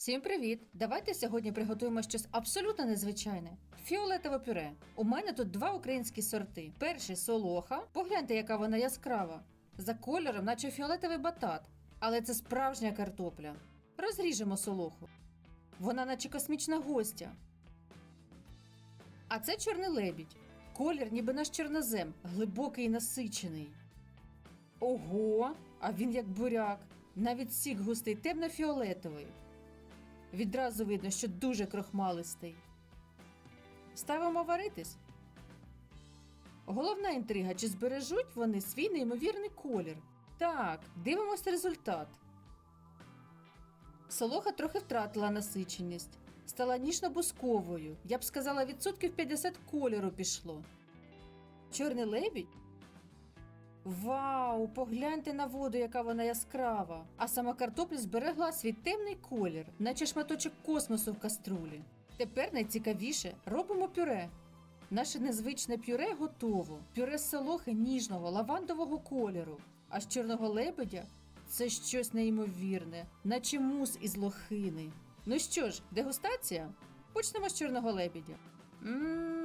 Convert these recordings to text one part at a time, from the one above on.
Всім привіт! Давайте сьогодні приготуємо щось абсолютно незвичайне. Фіолетове пюре. У мене тут два українські сорти. Перший солоха. Погляньте, яка вона яскрава. За кольором, наче фіолетовий батат. Але це справжня картопля. Розріжемо солоху. Вона наче космічна гостя. А це чорний лебідь. Колір, ніби наш чорнозем, глибокий і насичений. Ого, а він як буряк. Навіть сік густий темно-фіолетовий. Відразу видно, що дуже крохмалистий. Ставимо варитись. Головна інтрига, чи збережуть вони свій неймовірний колір. Так, дивимось результат. Солоха трохи втратила насиченість, стала ніжно-бусковою. Я б сказала, відсотків 50 кольору пішло. Чорний лебідь Вау, погляньте на воду, яка вона яскрава. А сама картопля зберегла свій темний колір, наче шматочок космосу в каструлі. Тепер найцікавіше робимо пюре. Наше незвичне пюре готово. Пюре з солохи ніжного лавандового кольору. А з чорного лебедя це щось неймовірне, наче мус із лохини. Ну що ж, дегустація? Почнемо з чорного лебедя. Мм.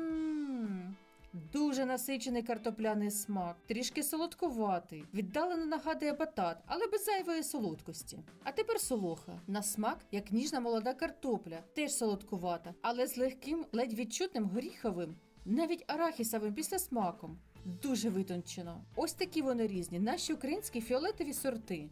Дуже насичений картопляний смак, трішки солодкуватий, віддалено нагадує батат, але без зайвої солодкості. А тепер солоха. На смак, як ніжна молода картопля, теж солодкувата, але з легким, ледь відчутним горіховим, навіть арахісовим післясмаком. Дуже витончено. Ось такі вони різні, наші українські фіолетові сорти.